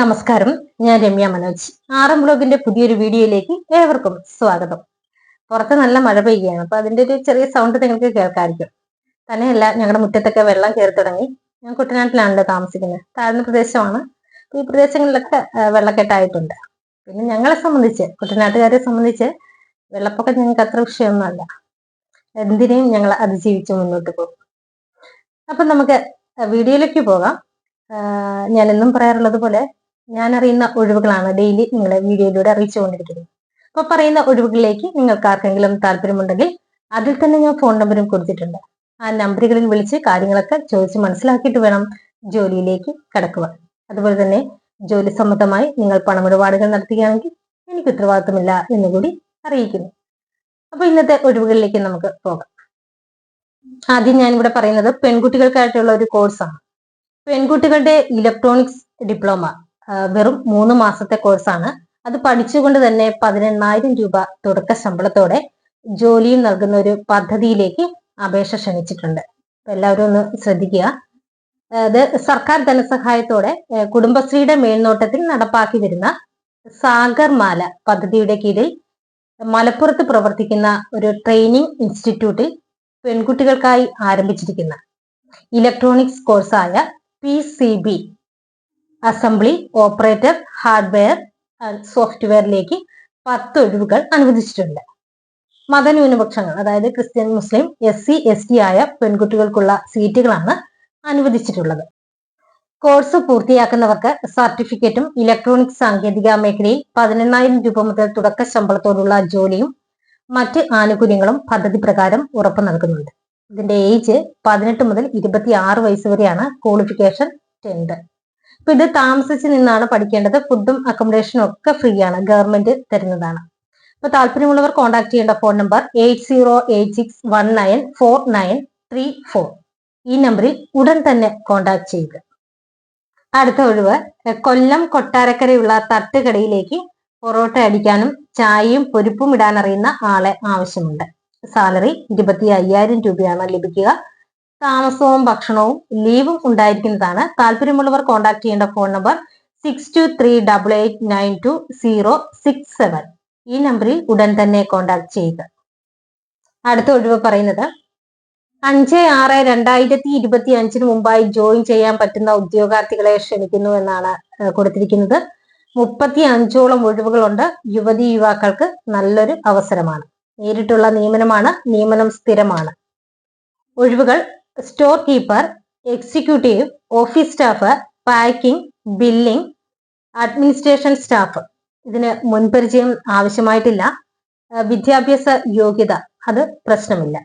നമസ്കാരം ഞാൻ രമ്യ മനോജ്. ആറം ബ്ലോഗിന്റെ പുതിയൊരു വീഡിയോയിലേക്ക് ഏവർക്കും സ്വാഗതം. പുറത്ത് നല്ല മഴ പെയ്യുകയാണ് അപ്പൊ അതിന്റെ ഒരു ചെറിയ സൗണ്ട് നിങ്ങൾക്ക് കേൾക്കാമായിരിക്കും. തന്നെയല്ല ഞങ്ങളുടെ മുറ്റത്തൊക്കെ വെള്ളം കയറി തുടങ്ങി. ഞാൻ കുട്ടനാട്ടിലാണല്ലോ താമസിക്കുന്നത് താഴ്ന്ന പ്രദേശമാണ്. ഈ പ്രദേശങ്ങളിലൊക്കെ വെള്ളക്കെട്ടായിട്ടുണ്ട്. പിന്നെ ഞങ്ങളെ സംബന്ധിച്ച് കുട്ടനാട്ടുകാരെ സംബന്ധിച്ച് വെള്ളപ്പൊക്കം ഞങ്ങൾക്ക് അത്ര വിഷയമൊന്നുമല്ല. എന്തിനേയും ഞങ്ങൾ അതിജീവിച്ച് മുന്നോട്ട് പോകും. അപ്പൊ നമുക്ക് വീഡിയോയിലേക്ക് പോകാം. ഞാൻ എന്നും പറയാറുള്ളത് പോലെ ഞാൻ അറിയുന്ന ഒഴിവുകളാണ് ഡെയിലി നിങ്ങളെ വീഡിയോയിലൂടെ അറിയിച്ചുകൊണ്ടിരിക്കുന്നത് അപ്പൊ പറയുന്ന ഒഴിവുകളിലേക്ക് നിങ്ങൾക്ക് ആർക്കെങ്കിലും താല്പര്യമുണ്ടെങ്കിൽ അതിൽ തന്നെ ഞാൻ ഫോൺ നമ്പറും കൊടുത്തിട്ടുണ്ട്. ആ നമ്പറുകളിൽ വിളിച്ച് കാര്യങ്ങളൊക്കെ ചോദിച്ച് മനസ്സിലാക്കിയിട്ട് വേണം ജോലിയിലേക്ക് കടക്കുക അതുപോലെ തന്നെ ജോലി സംബന്ധമായി നിങ്ങൾ പണമിടപാടുകൾ നടത്തുകയാണെങ്കിൽ എനിക്ക് ഉത്തരവാദിത്തമില്ല എന്നുകൂടി അറിയിക്കുന്നു. അപ്പൊ ഇന്നത്തെ ഒഴിവുകളിലേക്ക് നമുക്ക് പോകാം. ആദ്യം ഞാൻ ഇവിടെ പറയുന്നത് പെൺകുട്ടികൾക്കായിട്ടുള്ള ഒരു കോഴ്സാണ് പെൺകുട്ടികളുടെ ഇലക്ട്രോണിക്സ് ഡിപ്ലോമ വെറും മൂന്ന് മാസത്തെ കോഴ്സാണ് അത് പഠിച്ചുകൊണ്ട് തന്നെ പതിനെണ്ണായിരം രൂപ തുടക്ക ശമ്പളത്തോടെ ജോലിയും നൽകുന്ന ഒരു പദ്ധതിയിലേക്ക് അപേക്ഷ ക്ഷണിച്ചിട്ടുണ്ട്. എല്ലാവരും ഒന്ന് ശ്രദ്ധിക്കുക. അത് സർക്കാർ ധനസഹായത്തോടെ കുടുംബശ്രീയുടെ മേൽനോട്ടത്തിൽ നടപ്പാക്കി വരുന്ന സാഗർമാല പദ്ധതിയുടെ കീഴിൽ മലപ്പുറത്ത് പ്രവർത്തിക്കുന്ന ഒരു ട്രെയിനിങ് ഇൻസ്റ്റിറ്റ്യൂട്ടിൽ പെൺകുട്ടികൾക്കായി ആരംഭിച്ചിരിക്കുന്ന electronics കോഴ്സായ P C B assembly operator hardware സോഫ്റ്റ്വെയറിലേക്ക് പത്ത് ഒഴിവുകൾ അനുവദിച്ചിട്ടുണ്ട്. മതന്യൂനപക്ഷങ്ങൾ അതായത് ക്രിസ്ത്യൻ മുസ്ലിം എസ് സി എസ് ടി ആയ പെൺകുട്ടികൾക്കുള്ള സീറ്റുകളാണ് അനുവദിച്ചിട്ടുള്ളത്. കോഴ്സ് പൂർത്തിയാക്കുന്നവർക്ക് സർട്ടിഫിക്കറ്റും ഇലക്ട്രോണിക് സാങ്കേതിക മേഖലയിൽ പതിനെണ്ണായിരം രൂപ മുതൽ തുടക്ക ശമ്പളത്തോടുള്ള ജോലിയും മറ്റ് ആനുകൂല്യങ്ങളും പദ്ധതി പ്രകാരം ഉറപ്പു നൽകുന്നുണ്ട്. ഇതിന്റെ ഏജ് പതിനെട്ട് മുതൽ ഇരുപത്തി ആറ് വയസ്സ് വരെയാണ് ക്വാളിഫിക്കേഷൻ ടെൻത്ത് അപ്പൊ ഇത് താമസിച്ച് നിന്നാണ് പഠിക്കേണ്ടത്. ഫുഡും അക്കോമഡേഷനും ഒക്കെ ഫ്രീ ആണ്. ഗവൺമെന്റ് തരുന്നതാണ്. അപ്പൊ താല്പര്യമുള്ളവർ കോൺടാക്ട് ചെയ്യേണ്ട phone number eight zero eight six one nine four nine three four ഈ നമ്പറിൽ ഉടൻ തന്നെ കോൺടാക്ട് ചെയ്യുക. അടുത്ത ഒഴിവ് കൊല്ലം കൊട്ടാരക്കരയുള്ള തട്ടുകടയിലേക്ക് പൊറോട്ട അടിക്കാനും ചായയും പൊരിപ്പും ഇടാൻ അറിയുന്ന ആളെ ആവശ്യമുണ്ട്. സാലറി ഇരുപത്തി അയ്യായിരം രൂപയാണ് ലഭിക്കുക. താമസവും ഭക്ഷണവും ലീവും ഉണ്ടായിരിക്കുന്നതാണ്. താല്പര്യമുള്ളവർ കോൺടാക്ട് ചെയ്യേണ്ട phone number six two three double eight nine two zero six seven ഈ നമ്പറിൽ ഉടൻ തന്നെ കോൺടാക്ട് ചെയ്യുക. അടുത്ത ഒഴിവ് പറയുന്നത് അഞ്ച് ആറ് രണ്ടായിരത്തി ഇരുപത്തി അഞ്ചിന് മുമ്പായി ജോയിൻ ചെയ്യാൻ പറ്റുന്ന ഉദ്യോഗാർത്ഥികളെ ക്ഷണിക്കുന്നു എന്നാണ് കൊടുത്തിരിക്കുന്നത്. മുപ്പത്തി അഞ്ചോളം ഒഴിവുകളുണ്ട്. യുവതി യുവാക്കൾക്ക് നല്ലൊരു അവസരമാണ്. നേരിട്ടുള്ള നിയമനമാണ് നിയമനം സ്ഥിരമാണ്. ഒഴിവുകൾ store keeper executive office staff packing billing administration staff ഇതിന് മുൻപരിചയം ആവശ്യമായിട്ടില്ല. വിദ്യാഭ്യാസ യോഗ്യത അത് പ്രശ്നമില്ല.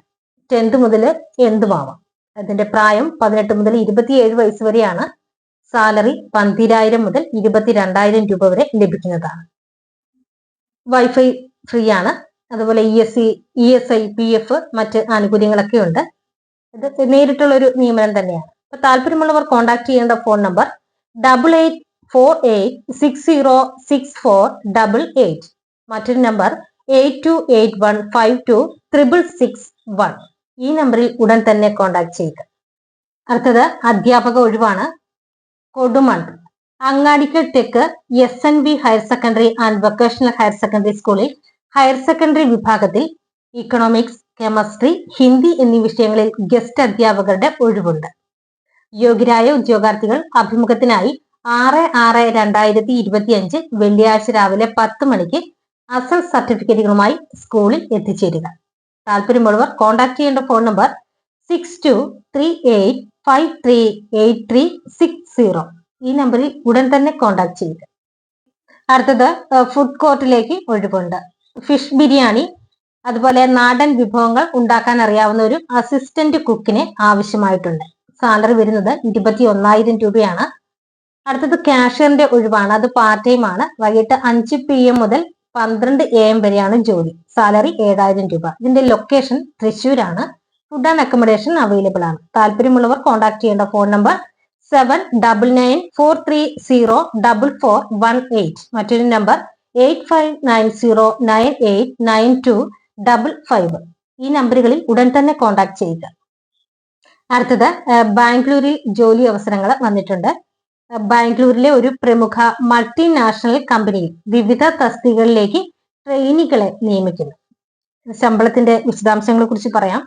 ടെൻത്ത് മുതൽ എന്തുമാവാം അതിന്റെ പ്രായം പതിനെട്ട് മുതൽ ഇരുപത്തിയേഴ് വയസ്സ് വരെയാണ്. സാലറി പന്തിരായിരം മുതൽ ഇരുപത്തിരണ്ടായിരം രൂപ വരെ ലഭിക്കുന്നതാണ്. വൈഫൈ ഫ്രീ ആണ്. അതുപോലെ E S C E S I P F മറ്റ് ആനുകൂല്യങ്ങളൊക്കെ ഉണ്ട്. ഇത് നേരിട്ടുള്ള ഒരു നിയമനം തന്നെയാണ്. അപ്പൊ താല്പര്യമുള്ളവർ കോൺടാക്ട് ചെയ്യേണ്ട phone number double eight four eight six zero six four double eight മറ്റൊരു number eight two eight one five two triple six one ഈ നമ്പറിൽ ഉടൻ തന്നെ കോൺടാക്ട് ചെയ്യുക. അടുത്തത് അധ്യാപക ഒഴിവാണ്. കൊടുമൺ. അങ്ങാടിക്കൽ തെക്ക് S N B higher secondary and vocational higher secondary സ്കൂളിൽ ഹയർ സെക്കൻഡറി വിഭാഗത്തിൽ ഇക്കണോമിക്സ് കെമിസ്ട്രി ഹിന്ദി എന്നീ വിഷയങ്ങളിൽ ഗസ്റ്റ് അധ്യാപകരുടെ ഒഴിവുണ്ട്. യോഗ്യരായ ഉദ്യോഗാർത്ഥികൾ അഭിമുഖത്തിനായി ആറ് ആറ് രണ്ടായിരത്തി ഇരുപത്തി അഞ്ച് വെള്ളിയാഴ്ച രാവിലെ പത്ത് മണിക്ക് അസൽ സർട്ടിഫിക്കറ്റുകളുമായി സ്കൂളിൽ എത്തിച്ചേരുക. താല്പര്യമുള്ളവർ കോൺടാക്ട് ചെയ്യേണ്ട phone number six two three eight five three eight three six zero. ഈ നമ്പറിൽ ഉടൻ തന്നെ കോൺടാക്ട് ചെയ്യുക. അടുത്തത് ഫുഡ് കോർട്ടിലേക്ക് ഒഴിവുണ്ട്. ഫിഷ് ബിരിയാണി അതുപോലെ നാടൻ വിഭവങ്ങൾ ഉണ്ടാക്കാൻ അറിയാവുന്ന ഒരു അസിസ്റ്റന്റ് കുക്കിന് ആവശ്യമായിട്ടുണ്ട്. സാലറി വരുന്നത് ഇരുപത്തി ഒന്നായിരം രൂപയാണ്. അടുത്തത് കാഷ്യറിന്റെ ഒഴിവാണ്. അത് പാർട്ട് ടൈം ആണ്. വൈകിട്ട് അഞ്ച് പി എം മുതൽ പന്ത്രണ്ട് എ എം വരെയാണ് ജോലി. സാലറി ഏഴായിരം രൂപ. ഇതിന്റെ ലൊക്കേഷൻ തൃശ്ശൂരാണ്. ഫുഡ് ആൻഡ് അക്കോമഡേഷൻ അവൈലബിൾ ആണ്. താല്പര്യമുള്ളവർ കോൺടാക്ട് ചെയ്യേണ്ട phone number seven double nine four three zero double four one eight മറ്റൊരു number eight five nine zero nine eight nine two double five ഈ നമ്പറുകളിൽ ഉടൻ തന്നെ കോൺടാക്ട് ചെയ്യുക. അടുത്തത് ബാംഗ്ലൂരിൽ ജോലി അവസരങ്ങൾ വന്നിട്ടുണ്ട്. ബാംഗ്ലൂരിലെ ഒരു പ്രമുഖ മൾട്ടിനാഷണൽ കമ്പനിയിൽ വിവിധ തസ്തികകളിലേക്ക് ട്രെയിനികളെ നിയമിക്കുന്നു. ശമ്പളത്തിന്റെ വിശദാംശങ്ങളെ കുറിച്ച് പറയാം.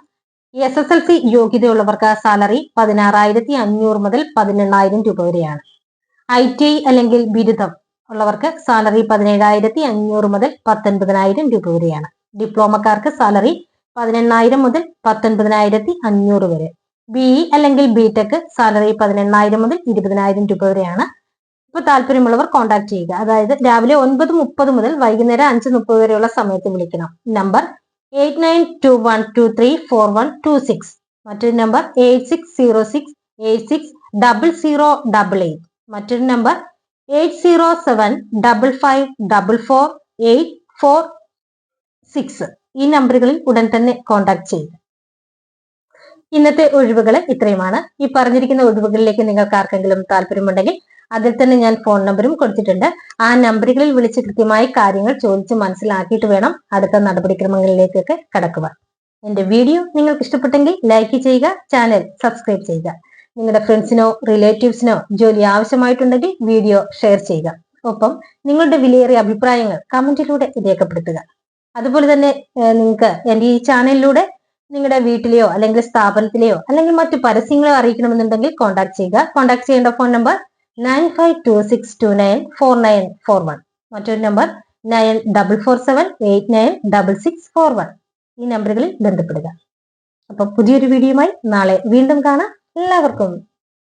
എസ് എസ് എൽ സി യോഗ്യതയുള്ളവർക്ക് സാലറി പതിനാറായിരത്തി അഞ്ഞൂറ് മുതൽ പതിനെണ്ണായിരം രൂപ വരെയാണ്. ഐ ടി ഐ അല്ലെങ്കിൽ ബിരുദം ഉള്ളവർക്ക് സാലറി പതിനേഴായിരത്തി അഞ്ഞൂറ് മുതൽ പത്തൊൻപതിനായിരം രൂപ വരെയാണ്. ഡിപ്ലോമക്കാർക്ക് സാലറി പതിനെണ്ണായിരം മുതൽ പത്തൊൻപതിനായിരത്തി അഞ്ഞൂറ് വരെ. ബി ഇ അല്ലെങ്കിൽ ബി ടെക് സാലറി പതിനെണ്ണായിരം മുതൽ ഇരുപതിനായിരം രൂപ വരെയാണ്. ഇപ്പൊ താല്പര്യമുള്ളവർ കോൺടാക്ട് ചെയ്യുക. അതായത് രാവിലെ ഒൻപത് മുപ്പത് മുതൽ വൈകുന്നേരം അഞ്ച് മുപ്പത് വരെയുള്ള സമയത്ത് വിളിക്കണം. Number eight nine two one two three four one two six മറ്റൊരു number eight six zero six eight six double zero double eight മറ്റൊരു number eight zero seven double five double four eight four six ഈ നമ്പറുകളിൽ ഉടൻ തന്നെ contact ചെയ്യുക. ഇന്നത്തെ ഒഴിവുകൾ ഇത്രയുമാണ്. ഈ പറഞ്ഞിരിക്കുന്ന ഒഴിവുകളിലേക്ക് നിങ്ങൾക്ക് ആർക്കെങ്കിലും താല്പര്യമുണ്ടെങ്കിൽ അതിൽ തന്നെ ഞാൻ ഫോൺ നമ്പറും കൊടുത്തിട്ടുണ്ട്. ആ നമ്പറുകളിൽ വിളിച്ച് കൃത്യമായി കാര്യങ്ങൾ ചോദിച്ച് മനസ്സിലാക്കിയിട്ട് വേണം അടുത്ത നടപടിക്രമങ്ങളിലേക്കൊക്കെ കടക്കുക എന്റെ വീഡിയോ നിങ്ങൾക്ക് ഇഷ്ടപ്പെട്ടെങ്കിൽ ലൈക്ക് ചെയ്യുക ചാനൽ സബ്സ്ക്രൈബ് ചെയ്യുക. നിങ്ങളുടെ ഫ്രണ്ട്സിനോ റിലേറ്റീവ്സിനോ ജോലി ആവശ്യമായിട്ടുണ്ടെങ്കിൽ വീഡിയോ ഷെയർ ചെയ്യുക. ഒപ്പം നിങ്ങളുടെ വിലയേറിയ അഭിപ്രായങ്ങൾ കമന്റിലൂടെ രേഖപ്പെടുത്തുക. അതുപോലെ തന്നെ നിങ്ങൾക്ക് എന്റെ ഈ ചാനലിലൂടെ നിങ്ങളുടെ വീട്ടിലെയോ അല്ലെങ്കിൽ സ്ഥാപനത്തിലെയോ അല്ലെങ്കിൽ മറ്റു പരസ്യങ്ങളോ അറിയിക്കണമെന്നുണ്ടെങ്കിൽ കോൺടാക്ട് ചെയ്യുക. കോൺടാക്ട് ചെയ്യേണ്ട phone number nine five two six two nine four nine four one മറ്റൊരു number nine double four seven eight nine double six four one ഈ നമ്പറുകളിൽ ബന്ധപ്പെടുക. അപ്പൊ പുതിയൊരു വീഡിയോയുമായി നാളെ വീണ്ടും കാണാം. എല്ലാവർക്കും